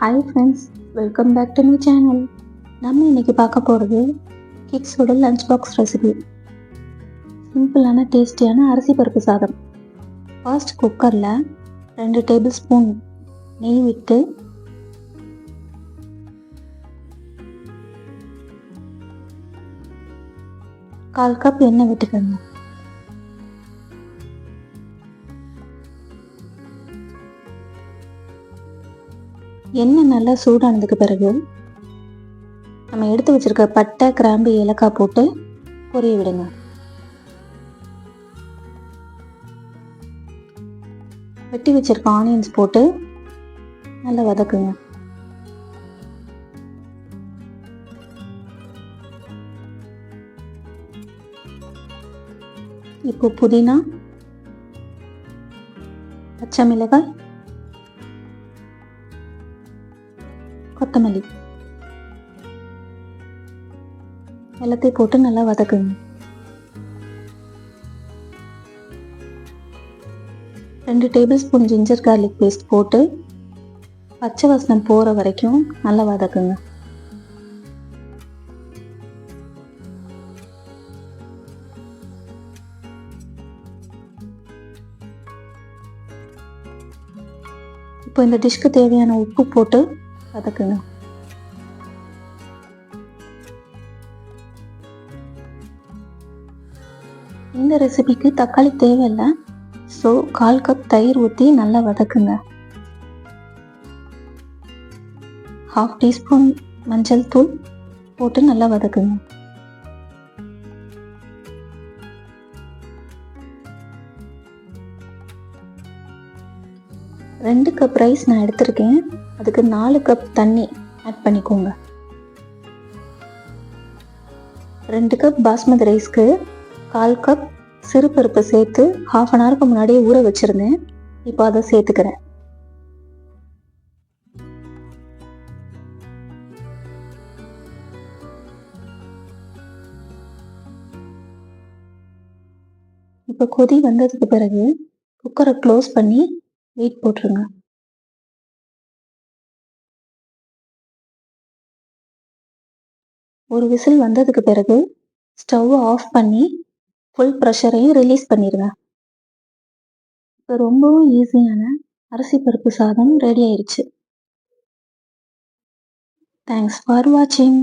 Hi friends welcome back to my channel நம்ம இன்றைக்கி பார்க்க போகிறது கிட்ஸோட லஞ்ச் பாக்ஸ் ரெசிபி சிம்பிளான டேஸ்டியான அரிசி பருப்பு சாதம். ஃபர்ஸ்ட் குக்கரில் ரெண்டு டேபிள் ஸ்பூன் நெய் விட்டு கால் கப் எண்ணெய் விட்டுக்கோங்க. எண்ணெய் நல்லா சூடானதுக்கு பிறகு நம்ம எடுத்து வச்சிருக்க பட்டை கிராம்பு ஏலக்காய் போட்டு பொரிய விடுங்க. வெட்டி வச்சிருக்க ஆனியன்ஸ் போட்டு நல்லா வதக்குங்க. இப்போ புதினா பச்சை மிளகாய் கொத்தமல்லி. எல்லாத்தையும் போட்டு நல்லா வதக்குங்க. ரெண்டு tablespoon ginger garlic paste போட்டு பச்சை வாசனம் போகிற வரைக்கும் நல்லா வதக்குங்க. இப்போ இந்த டிஷ்க்கு தேவையான உப்பு போட்டு வதக்குங்க இந்த ரெசிபிக்கு தக்காளி தேவையில்லை. ஸோ கால் கப் தயிர் ஊற்றி நல்லா வதக்குங்க. ஹாஃப் டீஸ்பூன் மஞ்சள் தூள் போட்டு நல்லா வதக்குங்க. ரெண்டு கப் ரைஸ் நான் எடுத்திருக்கேன். அதுக்கு நாலு கப் தண்ணி ஆட் பண்ணிக்கோங்க. ரெண்டு கப் பாஸ்மதி ரைஸ்க்கு கால் கப் சிறுபருப்பு சேர்த்து ஹாஃப் அன் ஹவருக்கு முன்னாடியே ஊற வச்சுருந்தேன். இப்போ அதை சேர்த்துக்கிறேன். இப்போ கொதி வந்ததுக்கு பிறகு குக்கரை க்ளோஸ் பண்ணி வெயிட் போட்டுருங்க. ஒரு விசில் வந்ததுக்கு பிறகு ஸ்டவ் ஆஃப் பண்ணி ஃபுல் ப்ரெஷரையும் ரிலீஸ் பண்ணிடுங்க இப்போ ரொம்பவும் ஈஸியான அரிசி பருப்பு சாதம் ரெடி ஆயிடுச்சு தேங்க்ஸ் ஃபார் வாட்சிங்